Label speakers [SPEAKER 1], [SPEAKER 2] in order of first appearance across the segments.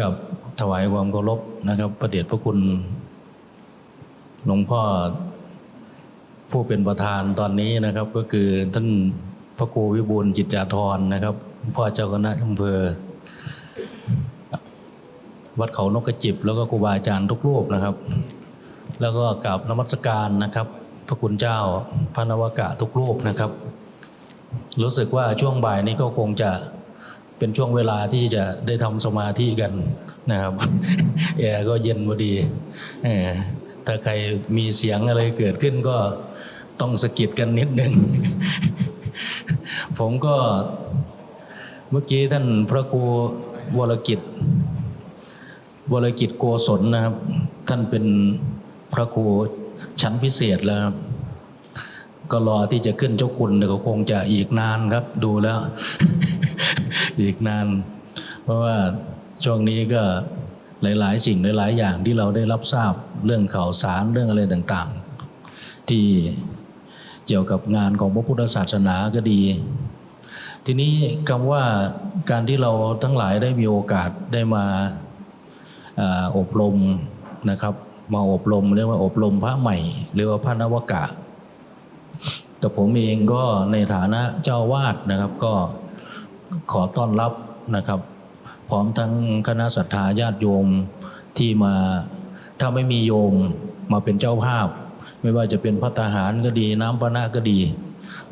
[SPEAKER 1] กับถวายความเคารพนะครับพระเดชพระคุณหลวงพ่อผู้เป็นประธานตอนนี้นะครับ ก็คือท่านพระครูวิบูลจิตรยาธรนะครับ พ่อเจ้าคณะอำเภอ วัดเขานกกระจิบ แล้วก็ครูบาอาจารย์ทุกรูปนะครับ แล้วก็กราบนมัสการนะครับ พระคุณเจ้าพระนวากะทุกรูปนะครับ รู้สึกว่าช่วงบ่ายนี้ก็คงจะ เป็นช่วงเวลาที่จะได้ทำสมาธิกันนะครับแอร์ก็เย็นพอดีถ้าใครมีเสียงอะไรเกิดขึ้นก็ต้องสะกิดกันนิดหนึ่งผมก็เมื่อกี้ท่านพระครูวรกิจ วรกิจโกศลนะครับ ท่านเป็นพระครูชั้นพิเศษแล้วครับก็รอที่จะขึ้นเจ้าคุณแต่ก็คงจะอีกนานครับ ดูแล้ว อีกนาน เพราะว่าช่วงนี้ก็หลาย ๆ สิ่งหลาย ๆ อย่างที่เราได้รับทราบเรื่องข่าวสารเรื่องอะไรต่างๆ ที่เกี่ยวกับงานของพระพุทธศาสนาก็ดี ทีนี้คำว่าการที่เราทั้งหลายได้มีโอกาสได้มาอบรมนะครับ มาอบรมเรียกว่าอบรมพระใหม่เรียกว่าพระนวกะแต่ผมเองก็ในฐานะเจ้าวาดนะครับก็ ขอต้อนรับนะครับ พร้อมทั้งคณะศรัทธาญาติโยมที่มาถ้าไม่มีโยมมาเป็นเจ้าภาพ ไม่ว่าจะเป็นพัฒหารก็ดี น้ำปนะก็ดี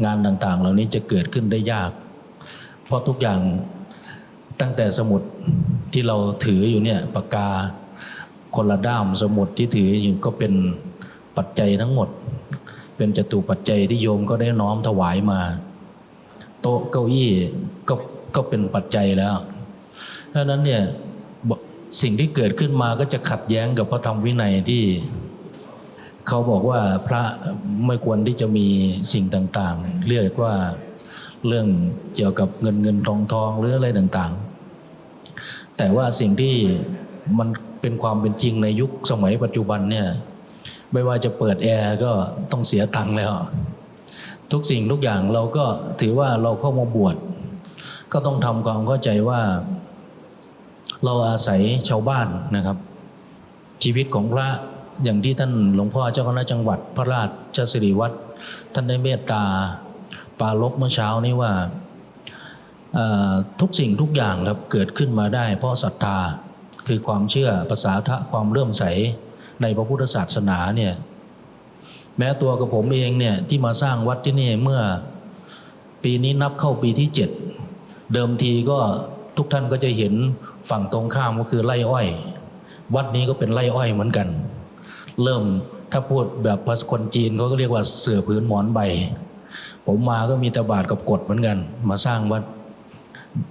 [SPEAKER 1] งานต่างๆ เหล่านี้จะเกิดขึ้นได้ยาก เพราะทุกอย่างตั้งแต่สมุดที่เราถืออยู่เนี่ยปากกาคนละด้ามสมุดที่ถืออยู่ก็เป็นปัจจัยทั้งหมด เป็นจตุปัจจัยที่โยมก็ได้น้อมถวายมา โต๊ะเก้าอี้ก็ก็เป็นปัจจัยแล้วเพราะนั้นเนี่ยสิ่งที่เกิดขึ้นมาก็จะขัดแย้งกับพระธรรมวินัยที่เขาบอกว่าพระไม่ควรที่จะมีสิ่งต่างๆ เรียกว่าเรื่องเกี่ยวกับเงินเงินทองทองหรืออะไรต่างๆ แต่ว่าสิ่งที่มันเป็นความเป็นจริงในยุคสมัยปัจจุบันเนี่ยไม่ว่าจะเปิดแอร์ก็ต้องเสียตังค์แล้ว ทุกสิ่งทุกอย่างเราก็ถือว่าเราเข้ามาบวชก็ต้องทำความเข้าใจว่า เราอาศัยชาวบ้านนะครับ ชีวิตของพระอย่างที่ท่านหลวงพ่อเจ้าคณะจังหวัด พระราชสิริวัตรท่านได้เมตตาปาลบเมื่อเช้านี้ว่าทุกสิ่งทุกอย่างครับเกิดขึ้นมาได้ เพราะศรัทธาคือความเชื่อภาษาทะความเลื่อมใสในพระพุทธศาสนาเนี่ย แม้ตัวกับผมเองเนี่ยที่มาสร้างวัดที่นี่เมื่อปีนี้นับเข้าปีที่เจ็ดเดิมทีก็ทุกท่านก็จะเห็นฝั่งตรงข้ามก็คือไร่อ้อย วัดนี้ก็เป็นไร่อ้อยเหมือนกัน เริ่มถ้าพูดแบบภาษาคนจีนเขาก็เรียกว่าเสือผืนหมอนใบ ผมมาก็มีตบาทกับกฎเหมือนกัน มาสร้างวัด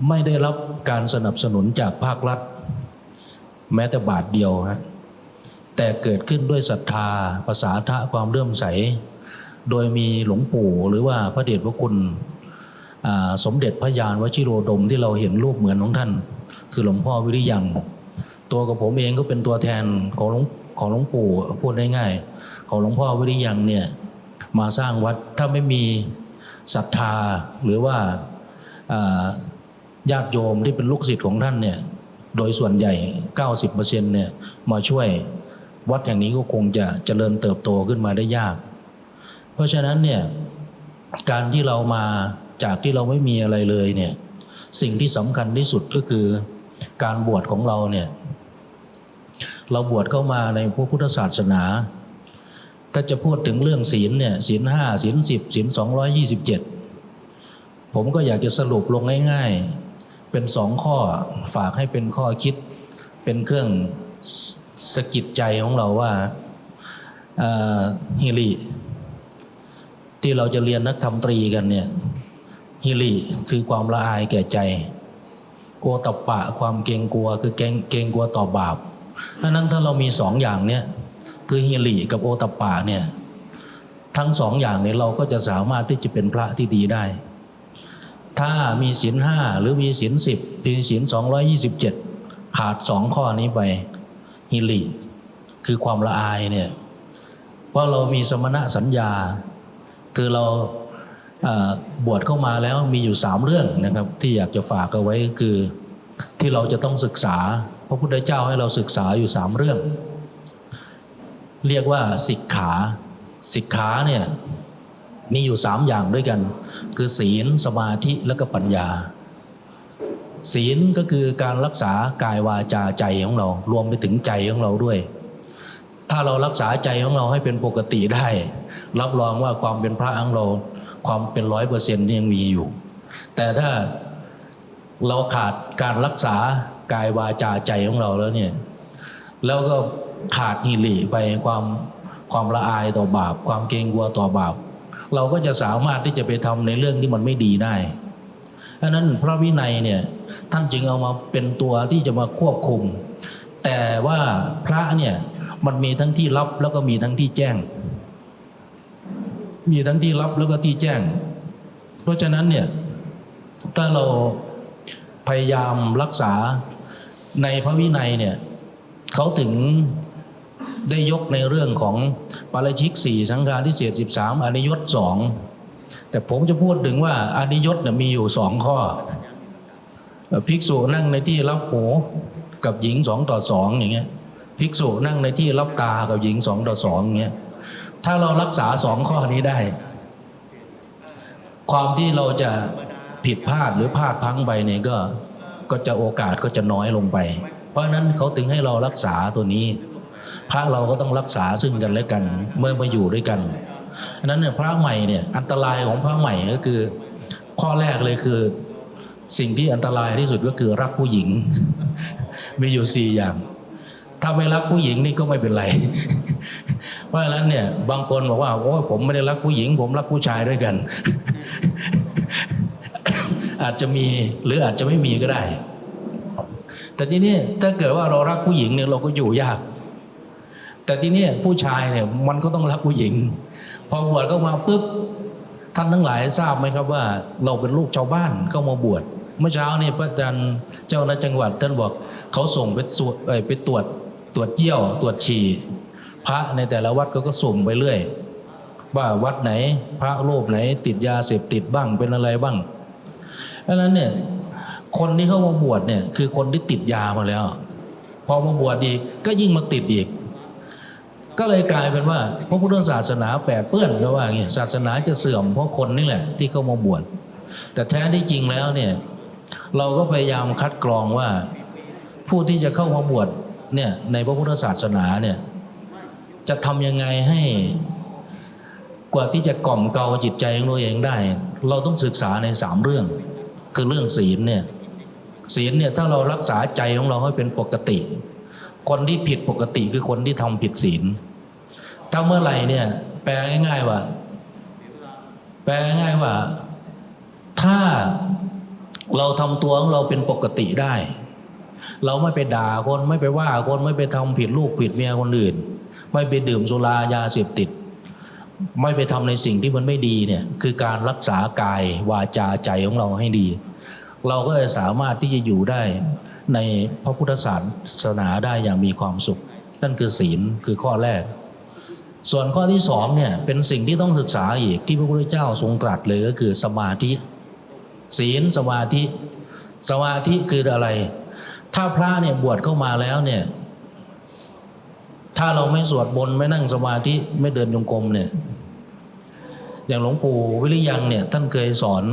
[SPEAKER 1] ไม่ได้รับการสนับสนุนจากภาครัฐ แม้แต่บาทเดียวฮะ แต่เกิดขึ้นด้วยศรัทธาภาษาทะความเลื่อมใส โดยมีหลวงปู่หรือว่าพระเดชพระคุณสมเด็จพระยานวชิโรดมที่เราเห็นรูปเหมือนของท่าน คือหลวงพ่อวิริยัง ตัวกับผมเองก็เป็นตัวแทนของหลวงของหลวงปู่พูดง่ายๆของหลวงพ่อวิริยังเนี่ยมาสร้างวัดถ้าไม่มีศรัทธาหรือว่าอ่าญาติโยมที่เป็นลูกศิษย์ของท่านเนี่ยโดยส่วนใหญ่ 90%เนี่ยมาช่วย วัดแห่งนี้ก็คงจะเจริญเติบโตขึ้นมาได้ยาก เพราะฉะนั้นเนี่ยการที่เรามาจากที่เราไม่มีอะไรเลยเนี่ยสิ่งที่สำคัญที่สุดก็คือการบวชของเราเนี่ยเราบวชเข้ามาในพระพุทธศาสนา ถ้าจะพูดถึงเรื่องศีลเนี่ยศีลห้าศีลสิบศีลสองร้อยยี่สิบเจ็ดผมก็อยากจะสรุปลงง่าย ๆ เป็นสองข้อฝากให้เป็นข้อคิด เป็นเครื่อง สกิดใจของเราว่าฮิริที่เราจะเรียนนักธรรมตรีกันเนี่ยฮิริคือความละอายแก่ใจ กลัวตบปะความเกรงกลัว คือเกรงเกรงกลัวต่อบาปดังนั้นถ้าเรามีสองอย่างเนี่ยคือฮิริกับโอตปปะเนี่ยทั้งสองอย่างเนี่ยเราก็จะสามารถที่จะเป็นพระที่ดีได้ ถ้ามีศีลห้าหรือมีศีลสิบมีศีลสองร้อยี่สิบเจ็ดขาดสองข้อนี้ไป ฮิริคือความละอายเนี่ยเพราะเรามีสมณะสัญญา คือเราบวชเข้ามาแล้วมีอยู่สามเรื่องนะครับ ที่อยากจะฝากเอาไว้คือที่เราจะต้องศึกษา พระพุทธเจ้าให้เราศึกษาอยู่สามเรื่อง เรียกว่าสิกขาสิกขาเนี่ยมีอยู่สามอย่างด้วยกัน คือศีลสมาธิและก็ปัญญา ศีลก็คือการรักษากายวาจาใจของเรา รวมไปถึงใจของเราด้วย ถ้าเรารักษาใจของเราให้เป็นปกติได้ รับรองว่าความเป็นพระของเรา ความเป็นร้อยเปอร์เซ็นต์ยังมีอยู่ แต่ถ้าเราขาดการรักษากายวาจาใจของเราแล้วเนี่ย แล้วก็ขาดฮิริไปความความละอายต่อบาป ความเกรงกลัวต่อบาป เราก็จะสามารถที่จะไปทำในเรื่องที่มันไม่ดีได้ดังนั้นพระวินัยเนี่ย ท่านจึงเอามาเป็นตัวที่จะมาควบคุม แต่ว่าพระเนี่ยมันมีทั้งที่ลับแล้วก็มีทั้งที่แจ้ง มีทั้งที่ลับแล้วก็ที่แจ้ง เพราะฉะนั้นเนี่ยถ้าเราพยายามรักษาในพระวินัยเนี่ยเขาถึงได้ยกในเรื่องของปาราชิกสี่สังฆาทิเศษสิบสามอนิยตสองแต่ผมจะพูดถึงว่าอนิยตเนี่ยมีอยู่สองข้อ ภิกษุนั่งในที่รับหูกับหญิงสองต่อสองอย่างเงี้ยภิกษุนั่งในที่รับตากับหญิงสองต่อสองอย่างเงี้ยถ้าเรารักษาสองข้อนี้ได้ ความที่เราจะผิดพลาดหรือพลาดพังไปเนี่ยก็ก็จะโอกาสก็จะน้อยลงไป เพราะนั้นเขาถึงให้เรารักษาตัวนี้ พระเราก็ต้องรักษาซึ่งกันและกัน เมื่อมาอยู่ด้วยกันนั้นเนี่ยพระใหม่เนี่ยอันตรายของพระใหม่ก็คือ ข้อแรกเลยคือ สิ่งที่อันตรายที่สุดก็คือรักผู้หญิง มีอยู่สี่อย่าง ถ้าไม่รักผู้หญิงนี่ก็ไม่เป็นไร เพราะฉะนั้นเนี่ยบางคนบอกว่าโอ้ผมไม่ได้รักผู้หญิง ผมรักผู้ชายด้วยกัน อาจจะมีหรืออาจจะไม่มีก็ได้ แต่ทีนี้ถ้าเกิดว่าเรารักผู้หญิงเนี่ยเราก็อยู่ยาก แต่ทีนี้ผู้ชายเนี่ยมันก็ต้องรักผู้หญิง พอบวชเข้ามาปุ๊บ ท่านทั้งหลายทราบไหมครับว่า เราเป็นลูกชาวบ้านเข้ามาบวชเมื่อเช้านี่พระอาจารย์เจ้าหน้าจังหวัด ท่านบอกเขาส่งไปตรวจเอ่อไปตรวจตรวจเยี่ยวตรวจฉี่พระในแต่ละวัดก็ก็ส่งไปเรื่อย ว่าวัดไหนพระรูปไหน ติดยาเสพติดบ้างเป็นอะไรบ้างดังนั้นเนี่ยคนที่เข้ามาบวชเนี่ยคือคนที่ติดยามาแล้ว พอมาบวชอีกก็ยิ่งมาติดอีก ก็เลยกลายเป็นว่าพระพุทธศาสนาแปดเปื้อนก็ว่าอย่างเงี้ศาสนาจะเสื่อมเพราะคนนี่แหละ ที่เข้ามาบวชแต่แท้ที่จริงแล้วเนี่ย เราก็พยายามคัดกรองว่า ผู้ที่จะเข้ามาบวชเนี่ยในพระพุทธศาสนาเนี่ยจะทำยังไงให้กว่าที่จะกล่อมเกลาจิตใจของเราเองได้ เราต้องศึกษาในสามเรื่อง คือเรื่องศีลเนี่ยศีลเนี่ยถ้าเรารักษาใจของเราให้เป็นปกติ คนที่ผิดปกติคือคนที่ทำผิดศีลถ้าเมื่อไหร่เนี่ย แปลง่าย ๆ ว่า แปลง่ายๆว่า ถ้าเราทำตัวของเราเป็นปกติได้ เราไม่ไปด่าคนไม่ไปว่าคนไม่ไปทำผิดลูกผิดเมียคนอื่น ไม่ไปดื่มสุรายาเสพติด ไม่ไปทำในสิ่งที่มันไม่ดีเนี่ย คือการรักษากายวาจาใจของเราให้ดี เราก็จะสามารถที่จะอยู่ได้ ในพระพุทธศาสนาได้อย่างมีความสุข นั่นคือศีลคือข้อแรก ส่วนข้อที่สองเนี่ยเป็นสิ่งที่ต้องศึกษาอีกที่พระพุทธเจ้าทรงตรัสเลยก็คือสมาธิ ศีลสมาธิ สมาธิคืออะไร ถ้าพระเนี่ยบวชเข้ามาแล้วเนี่ย ถ้าเราไม่สวดบนต์ไม่นั่งสมาธิไม่เดินจงกรมเนี่ย อย่างหลวงปู่วิริยังเนี่ยท่านเคยสอน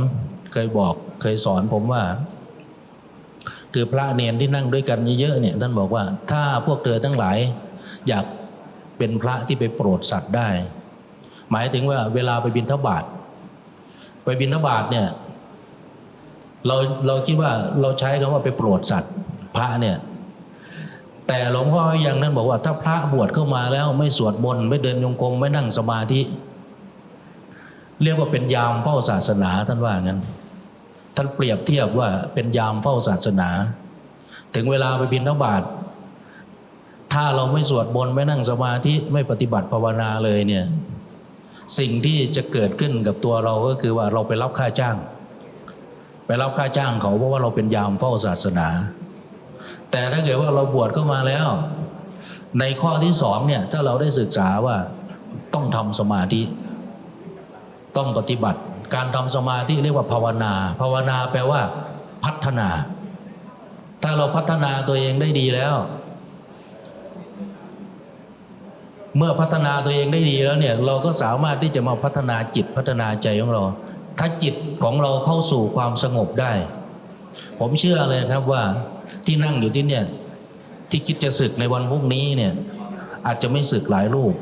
[SPEAKER 1] เคยบอกเคยสอนผมว่า คือพระเนนที่นั่งด้วยกันเยอะๆเนี่ยท่านบอกว่าถ้าพวกเธอทั้งหลาย อยากเป็นพระที่ไปโปรดสัตว์ได้ หมายถึงว่าเวลาไปบิณฑบาตไปบิณฑบาตเนี่ยเราเราคิดว่าเราใช้คำว่าไปโปรดสัตว์ พระเนี่ยแต่หลวงพ่อยังนั้นบอกว่า ถ้าพระบวชเข้ามาแล้วไม่สวดมนต์ไม่เดินโยงกรมไม่นั่งสมาธิ เรียกว่าเป็นยามเฝ้าศาสนาท่านว่างั้น ท่านเปรียบเทียบว่าเป็นยามเฝ้าศาสนา ถึงเวลาไปบิณฑบาตถ้าเราไม่สวดมนต์ไม่นั่งสมาธิไม่ปฏิบัติภาวนาเลยเนี่ยสิ่งที่จะเกิดขึ้นกับตัวเราก็คือว่าเราไปรับค่าจ้าง ไปรับค่าจ้างเขาเพราะว่าเราเป็นยามเฝ้าศาสนา แต่ถ้าเกิดว่าเราบวชเข้ามาแล้ว ในข้อที่สองเนี่ยถ้าเราได้ศึกษาว่าต้องทำสมาธิ ต้องปฏิบัติ การทำสมาธิเรียกว่าภาวนา ภาวนาแปลว่า พัฒนา ถ้าเราพัฒนาตัวเองได้ดีแล้ว เมื่อพัฒนาตัวเองได้ดีแล้วเนี่ย เราก็สามารถที่จะมาพัฒนาจิตพัฒนาใจของเรา ถ้าจิตของเราเข้าสู่ความสงบได้ ผมเชื่อเลยครับว่าที่นั่งอยู่ที่เนี่ยที่คิดจะศึกในวันพรุ่งนี้เนี่ย อาจจะไม่ศึกหลายรูป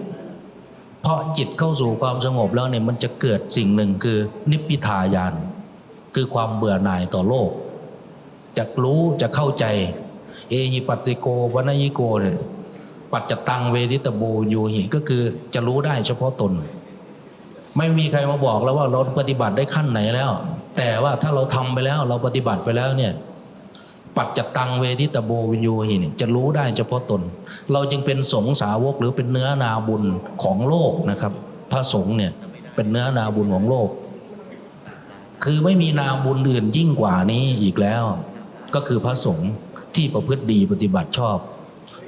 [SPEAKER 1] เพราะจิตเข้าสู่ความสงบแล้วเนี่ยมันจะเกิดสิ่งหนึ่งคือนิพพิทายาน คือความเบื่อหน่ายต่อโลกจะรู้จะเข้าใจ เอหิปัสสิโกวนยิโกเนี่ยปัจจตังเวทิตโบโยหิก็คือจะรู้ได้เฉพาะตน ไม่มีใครมาบอกแล้วว่าเราปฏิบัติได้ขั้นไหนแล้ว แต่ว่าถ้าเราทำไปแล้วเราปฏิบัติไปแล้วเนี่ย ปัจจตังเวทิตโบวิญโยหินี่จะรู้ได้เฉพาะตน เราจึงเป็นสงฆ์สาวกหรือเป็นเนื้อนาบุญของโลกนะครับ พระสงฆ์เนี่ยเป็นเนื้อนาบุญของโลก คือไม่มีนาบุญอื่นยิ่งกว่านี้อีกแล้ว ก็คือพระสงฆ์ที่ประพฤติดีปฏิบัติชอบ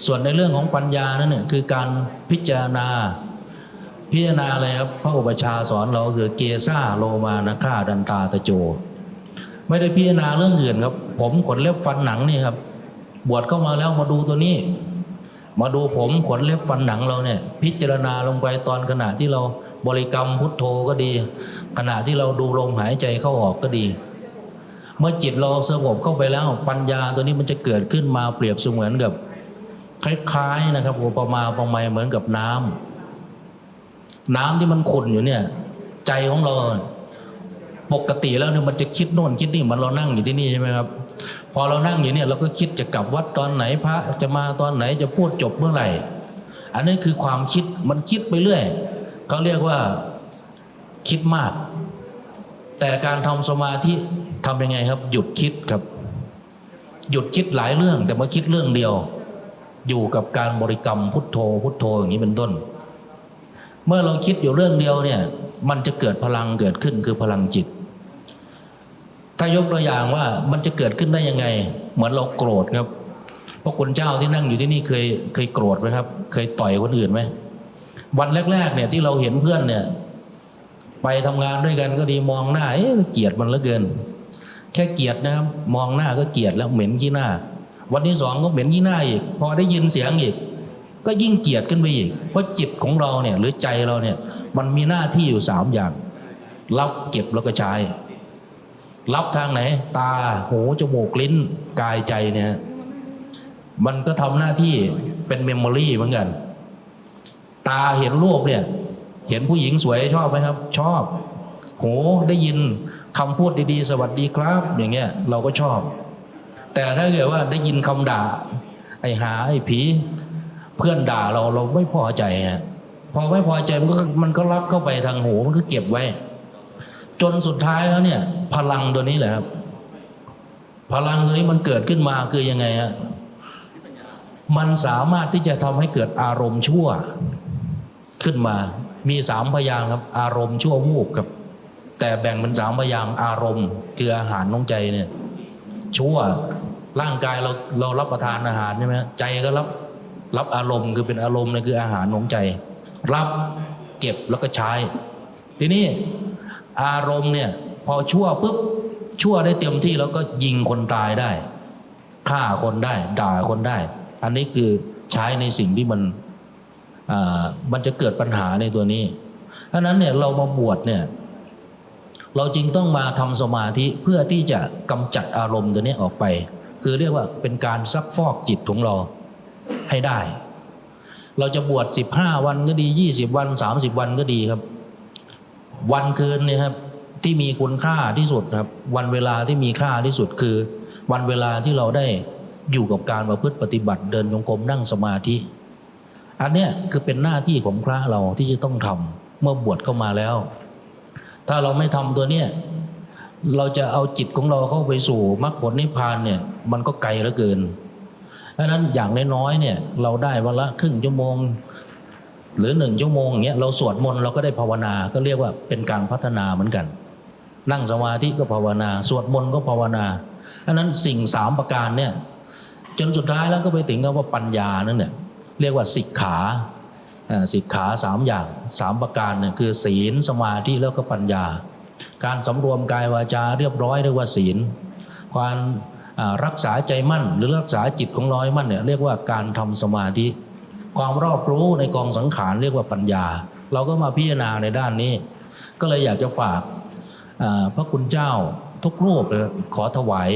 [SPEAKER 1] ส่วนในเรื่องของปัญญานั่นเนี่ยคือการพิจารณาพิจารณาอะไรครับพระอุปชฌาย์สอนเราคือเกซ่าโลมานะฆ่าดันตาตะโจ ไม่ได้พิจารณาเรื่องอื่นครับ ผมขนเล็บฟันหนังนี่ครับ บวชเข้ามาแล้วมาดูตัวนี้ มาดูผมขนเล็บฟันหนังเราเนี่ย พิจารณาลงไปตอนขณะที่เราบริกรรมพุทโธก็ดี ขณะที่เราดูลมหายใจเข้าออกก็ดี เมื่อจิตเราสงบเข้าไปแล้วปัญญาตัวนี้มันจะเกิดขึ้นมาเปรียบเสมือนกับ คล้ายๆนะครับอุปมาอุปไมยเหมือนกับน้ำน้ำที่มันขุ่นอยู่เนี่ย ใจของเราปกติแล้วเนี่ยมันจะคิดโน่นคิดนี่มันเรานั่งอยู่ที่นี่ใช่ไหมครับ พอเรานั่งอยู่เนี่ยเราก็คิดจะกลับวัดตอนไหนพระจะมาตอนไหนจะพูดจบเมื่อไหร่ อันนี้คือความคิดมันคิดไปเรื่อยเขาเรียกว่าคิดมาก แต่การทำสมาธิทำยังไงครับ หยุดคิดครับ หยุดคิดหลายเรื่องแต่มาคิดเรื่องเดียว อยู่กับการบริกรรมพุทโธ พุทโธอย่างนี้เป็นต้น เมื่อเราคิดอยู่เรื่องเดียวเนี่ย มันจะเกิดพลังเกิดขึ้นคือพลังจิต ถ้ายกตัวอย่างว่ามันจะเกิดขึ้นได้ยังไง เหมือนเราโกรธครับพราะคุณเจ้าที่นั่งอยู่ที่นี่เคยเคยโกรธไหมครับ เคยต่อยคนอื่นไหมวันแรก ๆ เนี่ยที่เราเห็นเพื่อนเนี่ย ไปทำงานด้วยกันก็ดีมองหน้าเอ๊ะเกลียดมันเหลือเกิน แค่เกลียดนะครับ มองหน้าก็เกลียดแล้วเหม็นขี้หน้า วันที่สองก็เหม็นขี้หน้าอีก พอได้ยินเสียงอีก ก็ยิ่งเกลียดขึ้นไปอีก เพราะจิตของเราเนี่ย หรือใจเราเนี่ย มันมีหน้าที่อยู่สามอย่างรับเก็บแล้วก็ใช้ รับทางไหน ตาหูจมูกลิ้นกายใจเนี่ย มันก็ทำหน้าที่เป็นเมมโมรีเหมือนกัน ตาเห็นรูปเนี่ย เห็นผู้หญิงสวยชอบไหมครับ ชอบ หูได้ยินคำพูดดีๆ สวัสดีครับ อย่างเงี้ย เราก็ชอบ แต่ถ้าเกิดว่าได้ยินคำด่า ไอ้หาไอ้ผี เพื่อนด่าเราเราไม่พอใจฮะพอไม่พอใจมันก็มันก็รับเข้าไปทางหูมันก็เก็บไว้ จนสุดท้ายแล้วเนี่ย พลังตัวนี้แหละครับ พลังตัวนี้มันเกิดขึ้นมาคือยังไงฮะมันสามารถที่จะทำให้เกิดอารมณ์ชั่ว ขึ้นมา มีสามพยางครับ อารมณ์ชั่ววูบครับ แต่แบ่งเป็นสามพยางอารมณ์ คืออาหารน้องใจเนี่ย ชั่วร่างกายเราเรารับประทานอาหารใช่ไหมฮะใจก็รับรับอารมณ์คือเป็นอารมณ์เนี่ยคืออาหารของใจ รับเก็บแล้วก็ใช้ ทีนี้ อารมณ์เนี่ย พอชั่วปุ๊บชั่วได้เต็มที่แล้วก็ยิงคนตายได้ฆ่าคนได้ ด่าคนได้ อันนี้คือใช้ในสิ่งที่มันอ่ามันจะเกิดปัญหาในตัวนี้เพราะนั้นเนี่ยเรามาบวชเนี่ยเราจึงต้องมาทำสมาธิเพื่อที่จะกำจัดอารมณ์ตัวนี้ออกไป คือเรียกว่าเป็นการซักฟอกจิตของเราให้ได้ เราจะบวช 15 วันก็ดี 20 วัน 30 วันก็ดีครับ วันคืนเนี่ยครับที่มีคุณค่าที่สุดครับ วันเวลาที่มีค่าที่สุดคือ วันเวลาที่เราได้อยู่กับการประพฤติปฏิบัติเดินจงกรมนั่งสมาธิ อันเนี้ยคือเป็นหน้าที่ของพระเราที่จะต้องทำเมื่อบวชเข้ามาแล้ว ถ้าเราไม่ทำตัวเนี้ยเราจะเอาจิตของเราเข้าไปสู่มรรคผลนิพพานเนี่ยมันก็ไกลเหลือเกินดังนั้นอย่างน้อยๆเนี่ยเราได้วันละครึ่งชั่วโมง หรือหนึ่งชั่วโมงอย่างเงี้ยเราสวดมนต์เราก็ได้ภาวนาก็เรียกว่าเป็นการพัฒนาเหมือนกัน นั่งสมาธิก็ภาวนา สวดมนต์ก็ภาวนาดังนั้นสิ่งสามประการเนี่ยจนสุดท้ายแล้วก็ไปถึงคำว่าปัญญานั่นเนี่ยเรียกว่าสิกขาสิกขาสามอย่างสามประการเนี่ยคือศีลสมาธิแล้วก็ปัญญา การสำรวมกายวาจาเรียบร้อยเรียกว่าศีลความรักษาใจมั่น หรือรักษาจิตของเราให้มั่นเนี่ยเรียกว่าการทำสมาธิ ความรอบรู้ในกองสังขารเรียกว่าปัญญา เราก็มาพิจารณาในด้านนี้ ก็เลยอยากจะฝากพระคุณเจ้าทุกรูปขอถวาย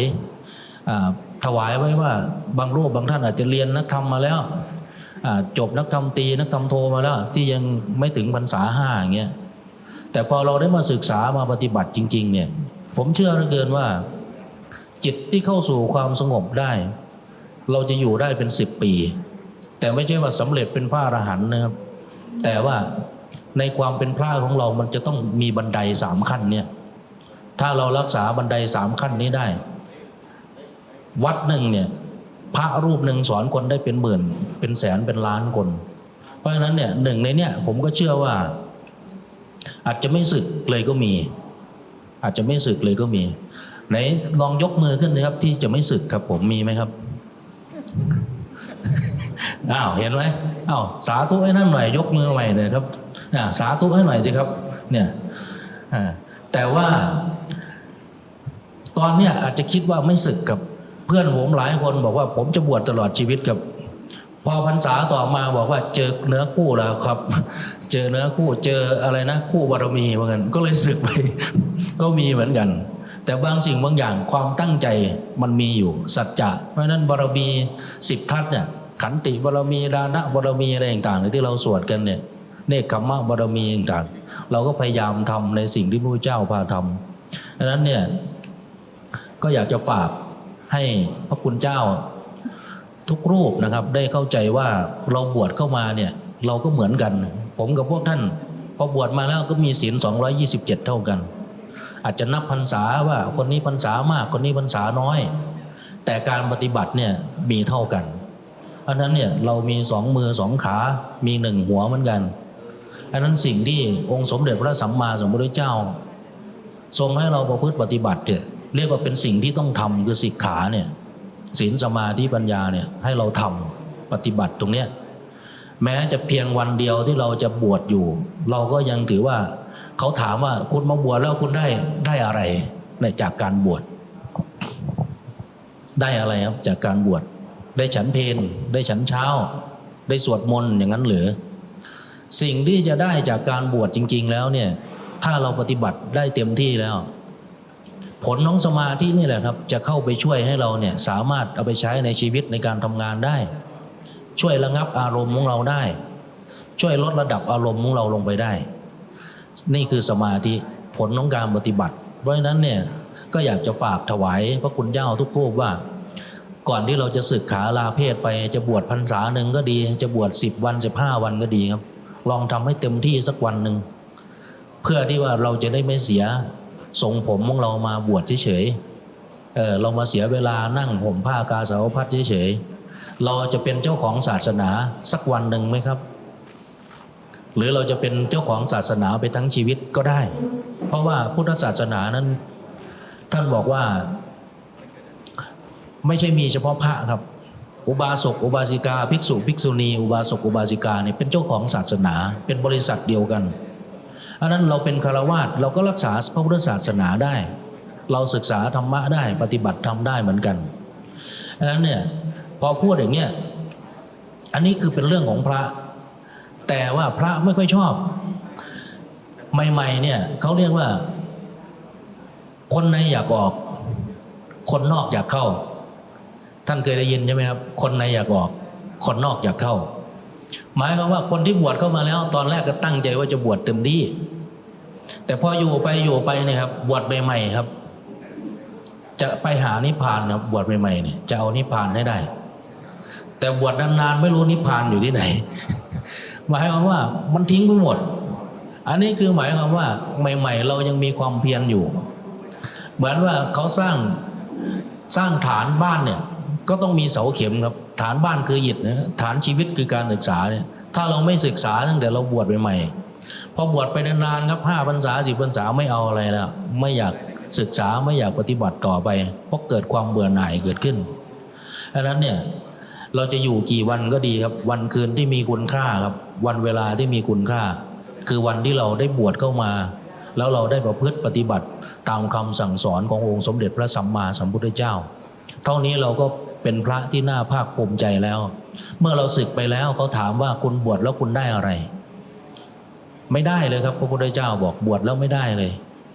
[SPEAKER 1] ถวายไว้ว่าบางรูปบางท่านอาจจะเรียนนักธรรมมาแล้วจบนักธรรมตีนักธรรมโทมาแล้ว ที่ยังไม่ถึงพรรษาห้าอย่างเงี้ยแต่พอเราได้มาศึกษามาปฏิบัติจริง ๆ เนี่ย ผมเชื่อเหลือเกินว่า จิตที่เข้าสู่ความสงบได้ เราจะอยู่ได้เป็นสิบปี แต่ไม่ใช่ว่าสำเร็จเป็นพระอรหันต์นะครับ แต่ว่าในความเป็นพระของเรามันจะต้องมีบันไดสามขั้นเนี่ย ถ้าเรารักษาบันไดสามขั้นนี้ได้ วัดหนึ่งเนี่ย พระรูปหนึ่งสอนคนได้เป็นหมื่น เป็นแสนเป็นล้านคน เพราะฉะนั้นเนี่ยหนึ่งในเนี่ยผมก็เชื่อว่า อาจจะไม่สึกเลยก็มี อาจจะไม่สึกเลยก็มี ไหนลองยกมือขึ้นนะครับ ที่จะไม่สึกครับผมมีไหมครับ อ้าวเห็นไหมอ้าวสาธุให้นั่นหน่อยยกมือใหม่เลยครับสาธุให้หน่อยสิครับเนี่ยแต่ว่าตอนเนี้ยอาจจะคิดว่าไม่สึกกับเพื่อนผมหลายคนบอกว่าผมจะบวชตลอดชีวิตกับพอพรรษาต่อมาบอกว่าเจอเนื้อคู่แล้วครับ เจอเนื้อคู่เจออะไรนะ คู่บารมีเหมือนกันก็เลยสึกไปก็มีเหมือนกัน แต่บางสิ่งบางอย่างความตั้งใจมันมีอยู่สัจจะเพราะนั้นบารมีสิบทัศเนี่ย ขันติบารมีดานะบารมีอะไรต่างๆที่เราสวดกันเนี่ยเนคขมมะบารมีต่างๆเราก็พยายามทำในสิ่งที่พระเจ้าพาทำดังนั้นเนี่ยก็อยากจะฝากให้พระคุณเจ้าทุกรูปนะครับ ได้เข้าใจว่าเราบวชเข้ามาเนี่ยเราก็เหมือนกัน ผมกับพวกท่าน พอบวชมาแล้วก็มีศีล227 เท่ากัน อาจจะนับพรรษาว่าคนนี้พรรษามากคนนี้พรรษาน้อย แต่การปฏิบัติเนี่ยมีเท่ากัน ราะนั้นเนี่ยเรามีสองมือสองขามีหนึ่งหัวเหมือนกันอันนั้นสิ่งที่องค์สมเด็จพระสัมมาสัมพุทธเจ้า ทรงให้เราประพฤติปฏิบัติเนี่ยเรียกว่าเป็นสิ่งที่ต้องทำคือสิกขาเนี่ยศีลสมาธิปัญญาเนี่ยให้เราทำปฏิบัติตรงเนี้ยแม้จะเพียงวันเดียวที่เราจะบวชอยู่ เราก็ยังถือว่าเขาถามว่าคุณมาบวชแล้วคุณได้ได้อะไรในจากการบวชได้อะไรครับจากการบวช ได้ฉันเพลได้ฉันเช้า ได้สวดมนต์อย่างนั้นหรือ สิ่งที่จะได้จากการบวชจริง ๆ แล้วเนี่ย ถ้าเราปฏิบัติได้เต็มที่แล้ว ผลของสมาธินี่แหละครับ จะเข้าไปช่วยให้เราเนี่ยสามารถเอาไปใช้ในชีวิตในการทำงานได้ ช่วยระงับอารมณ์ของเราได้ ช่วยลดระดับอารมณ์ของเราลงไปได้ นี่คือสมาธิผลของการปฏิบัติ เพราะฉะนั้นเนี่ยก็อยากจะฝากถวายพระคุณเจ้าทุกรูปว่า ก่อนที่เราจะศึกขาลาเพศไปจะบวชพรรษาหนึ่งก็ดี จะบวชสิบวันสิบห้าวันก็ดีครับ ลองทำให้เต็มที่สักวันหนึ่ง เพื่อที่ว่าเราจะได้ไม่เสียทรงผมของเรามาบวชเฉยๆเออเรามาเสียเวลานั่งห่มผ้ากาสาวพัดเฉยๆเราจะเป็นเจ้าของศาสนาสักวันหนึ่งไหมครับ หรือเราจะเป็นเจ้าของศาสนาไปทั้งชีวิตก็ได้ เพราะว่าพุทธศาสนานั้น ท่านบอกว่า ไม่ใช่มีเฉพาะพระครับ อุบาสกอุบาสิกา ภิกษุ ภิกษุณี อุบาสกอุบาสิกาเนี่ยเป็นเจ้าของศาสนา เป็นบริษัทเดียวกันอันนั้นเราเป็นคารวาสเราก็รักษาพระพุทธศาสนาได้ เราศึกษาธรรมะได้ปฏิบัติธรรมได้เหมือนกันอันนั้นเนี่ยพอพูดอย่างเงี้ยอันนี้คือเป็นเรื่องของพระ แต่ว่าพระไม่ค่อยชอบ ใหม่ๆเนี่ยเขาเรียกว่า คนในอยากออก คนนอกอยากเข้า ท่านเคยได้ยินใช่ไหมครับ คนในอยากออก คนนอกอยากเข้า หมายความว่าคนที่บวชเข้ามาแล้ว ตอนแรกก็ตั้งใจว่าจะบวชเต็มที่ แต่พออยู่ไปอยู่ไปเนี่ยครับ บวชใหม่ๆครับ จะไปหานิพพานนะบวชใหม่ๆเนี่ยจะเอานิพพานให้ได้ แต่บวชนานๆไม่รู้นิพพานอยู่ที่ไหน หมายความว่ามันทิ้งไปหมด อันนี้คือหมายความว่าใหม่ ๆ เรายังมีความเพียรอยู่ เหมือนว่าเขาสร้างสร้างฐานบ้านเนี่ย ก็ต้องมีเสาเข็มครับ ฐานบ้านคือหยิดนะฐานชีวิตคือการศึกษาเนี่ยถ้าเราไม่ศึกษาตั้งแต่เราบวชใหม่ๆพอบวชไปนานๆครับห้าพรรษาสิบพรรษาไม่เอาอะไรแล้วไม่อยากศึกษาไม่อยากปฏิบัติต่อไปเพราะเกิดความเบื่อหน่ายเกิดขึ้นดังนั้นเนี่ยเราจะอยู่กี่วันก็ดีครับ วันคืนที่มีคุณค่าครับ วันเวลาที่มีคุณค่า คือวันที่เราได้บวชเข้ามา แล้วเราได้ประพฤติปฏิบัติตามคำสั่งสอนขององค์สมเด็จพระสัมมาสัมพุทธเจ้า เท่านี้เราก็ เป็นพระที่น่าภาคภูมิใจแล้ว เมื่อเราศึกไปแล้วเขาถามว่าคุณบวชแล้วคุณได้อะไร ไม่ได้เลยครับพระพุทธเจ้าบอกบวชแล้วไม่ได้เลย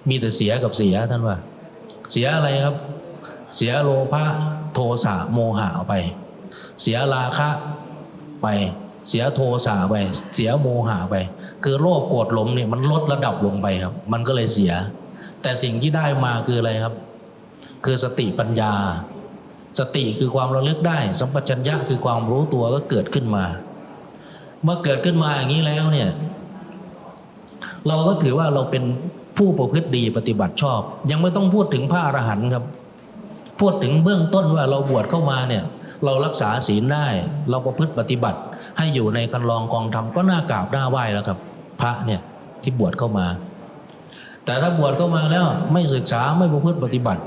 [SPEAKER 1] มีแต่เสียกับเสียท่านว่า เสียอะไรครับ เสียโลภะโทสะโมหะไป เสียราคะไป เสียโทสะไป เสียโมหะไป คือโลภโกรธหลงเนี่ยมันลดระดับลงไปครับ มันก็เลยเสีย แต่สิ่งที่ได้มาคืออะไรครับ คือสติปัญญา สติคือความระลึกได้ สัมปชัญญะคือความรู้ตัวก็เกิดขึ้นมา เมื่อเกิดขึ้นมาอย่างนี้แล้วเนี่ย เราก็ถือว่าเราเป็นผู้ประพฤติดีปฏิบัติชอบ ยังไม่ต้องพูดถึงพระอรหันต์ครับ พูดถึงเบื้องต้นว่าเราบวชเข้ามาเนี่ย เรารักษาศีลได้ เราประพฤติปฏิบัติ ให้อยู่ในคันลองกองธรรมก็น่ากราบน่าไหว้แล้วครับ พระเนี่ยที่บวชเข้ามา แต่ถ้าบวชเข้ามาแล้วไม่ศึกษาไม่ประพฤติปฏิบัติ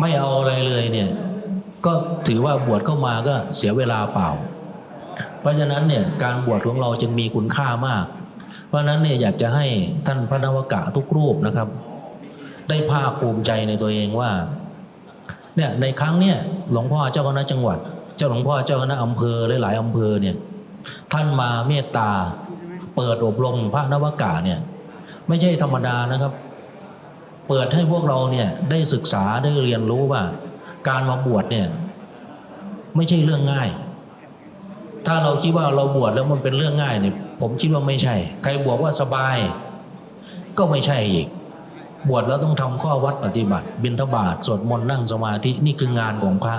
[SPEAKER 1] ไม่เอาอะไรเลยเนี่ย ก็ถือว่าบวชเข้ามาก็เสียเวลาเปล่า เพราะฉะนั้นเนี่ยการบวชของเราจึงมีคุณค่ามาก เพราะฉะนั้นเนี่ยอยากจะให้ท่านพระนวกะทุกรูปนะครับ ได้ภาคภูมิใจในตัวเองว่าเนี่ยในครั้งเนี่ยหลวงพ่อเจ้าคณะจังหวัด เจ้าหลวงพ่อเจ้าคณะอำเภอหลายๆอำเภอเนี่ยท่านมาเมตตาเปิดอบรมพระนวกะเนี่ยไม่ใช่ธรรมดานะครับ เปิดให้พวกเราเนี่ยได้ศึกษาได้เรียนรู้ว่า การมาบวชเนี่ย ไม่ใช่เรื่องง่าย ถ้าเราคิดว่าเราบวชแล้วมันเป็นเรื่องง่ายเนี่ย ผมคิดว่าไม่ใช่ ใครบวชว่าสบาย ก็ไม่ใช่อีก บวชแล้วต้องทำข้อวัดปฏิบัติ บิณฑบาตสวดมนต์นั่งสมาธินี่คืองานของพระ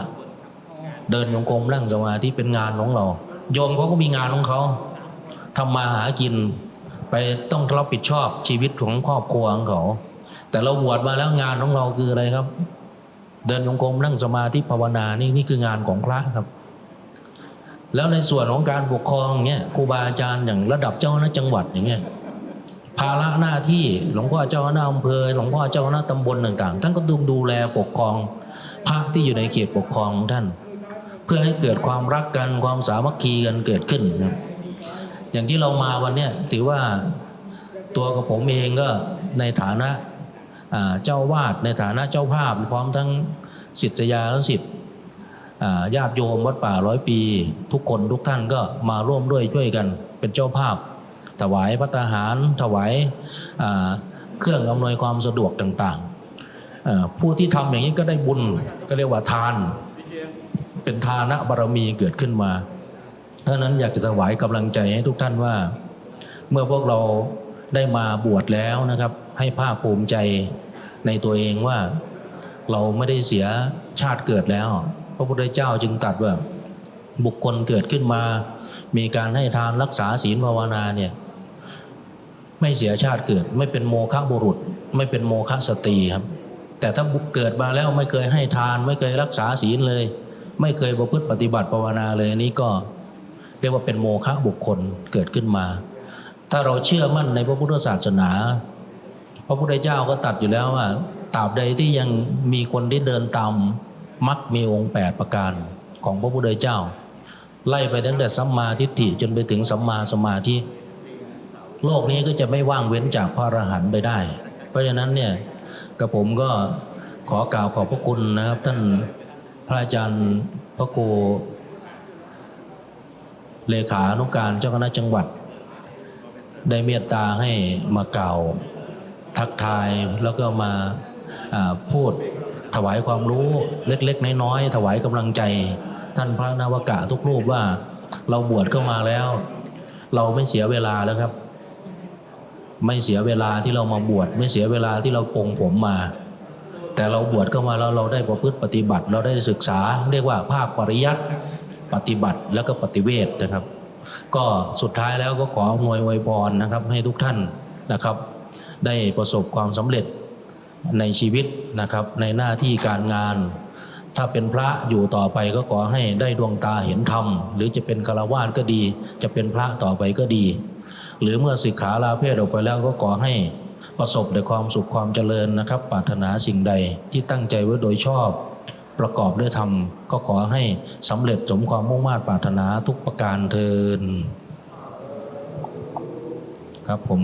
[SPEAKER 1] เดินโยงกรมนั่งสมาธิเป็นงานของเรา โยมเขาก็มีงานของเขาทำมาหากินไปต้องรับผิดชอบชีวิตของครอบครัวของเขา แต่เราบวชมาแล้วงานของเราคืออะไรครับ เดินโยงกรมนั่งสมาธิภาวนานี่นี่คืองานของพระครับ แล้วในส่วนของการปกครองเนี่ยครูบาอาจารย์อย่างระดับเจ้าคณะจังหวัดอย่างเงี้ยภาระหน้าที่หลวงพ่อเจ้าคณะอำเภอหลวงพ่อเจ้าคณะตำบลต่างๆท่านก็ดูดูแลปกครองพระที่อยู่ในเขตปกครองของท่าน เพื่อให้เกิดความรักกันความสามัคคีกันเกิดขึ้นนะอย่างที่เรามาวันเนี้ยถือว่าตัวกับผมเองก็ในฐานะ เจ้าวาดในฐานะเจ้าภาพ พร้อมทั้งศิษยาและศิษย์ญาติโยมวัดป่าร้อยปี ทุกคนทุกท่านก็มาร่วมด้วยช่วยกันเป็นเจ้าภาพ ถวายพระทหาร ถวายเครื่องอำนวยความสะดวกต่างๆ ผู้ที่ทำอย่างนี้ก็ได้บุญก็เรียกว่าทาน เป็นทานะบารมีเกิดขึ้นมาเพราะฉะนั้นอยากจะถวายกำลังใจให้ทุกท่านว่า เมื่อพวกเราได้มาบวชแล้วนะครับ ให้ภาคภูมิใจ ในตัวเองว่าเราไม่ได้เสียชาติเกิดแล้ว พระพุทธเจ้าจึงตรัสว่าบุคคลเกิดขึ้นมา มีการให้ทานรักษาศีลภาวนาเนี่ยไม่เสียชาติเกิด ไม่เป็นโมฆะบุรุษ ไม่เป็นโมฆะสตรีครับ แต่ถ้าบุคเกิดมาแล้วไม่เคยให้ทาน ไม่เคยรักษาศีลเลย ไม่เคยประพฤติปฏิบัติภาวนาเลยนนี้ก็เรียกว่าเป็นโมฆะบุคคลเกิดขึ้นมา ถ้าเราเชื่อมั่นในพระพุทธศาสนา พระพุทธเจ้าก็ตัดอยู่แล้วว่าตราบใดที่ยังมีคนที่เดินตามมักมีองค์แปดประการของพระพุทธเจ้า ไล่ไปตั้งแต่สัมมาทิฏฐิจนไปถึงสัมมาสมาธิโลกนี้ก็จะไม่ว่างเว้นจากพระอรหันต์ไปได้ เพราะฉะนั้นเนี่ยกับผมก็ขอกล่าวขอบพระคุณนะครับ ท่านพระอาจารย์พระครูเลขานุการเจ้าคณะจังหวัด ได้เมตตาให้มากล่าว ทักทายแล้วก็มาพูดถวายความรู้เล็กๆ น้อยๆถวายกำลังใจ ท่านพระนวากะทุกรูปว่าเราบวชเข้ามาแล้ว เราไม่เสียเวลาแล้วครับ ไม่เสียเวลาที่เรามาบวชไม่เสียเวลาที่เราปงผมมา แต่เราบวชเข้ามาแล้วเราได้ประพฤติปฏิบัติ เราได้ศึกษา เรียกว่าภาคปริยัติปฏิบัติแล้วก็ปฏิเวทนะครับ ก็สุดท้ายแล้วก็ขออำนวยอวยพรนะครับ ให้ทุกท่านนะครับ ได้ประสบความสำเร็จในชีวิตนะครับในหน้าที่การงาน ถ้าเป็นพระอยู่ต่อไปก็ขอให้ได้ดวงตาเห็นธรรม หรือจะเป็นคารวาสก็ดี จะเป็นพระต่อไปก็ดี หรือเมื่อสิกขาลาเพศออกไปแล้วก็ขอให้ประสบแต่ความสุขความเจริญนะครับปรารถนาสิ่งใดที่ตั้งใจไว้โดยชอบประกอบด้วยธรรม ก็ขอให้สำเร็จสมความมุ่งมา่ปรารถนาทุกประการเทินครับผม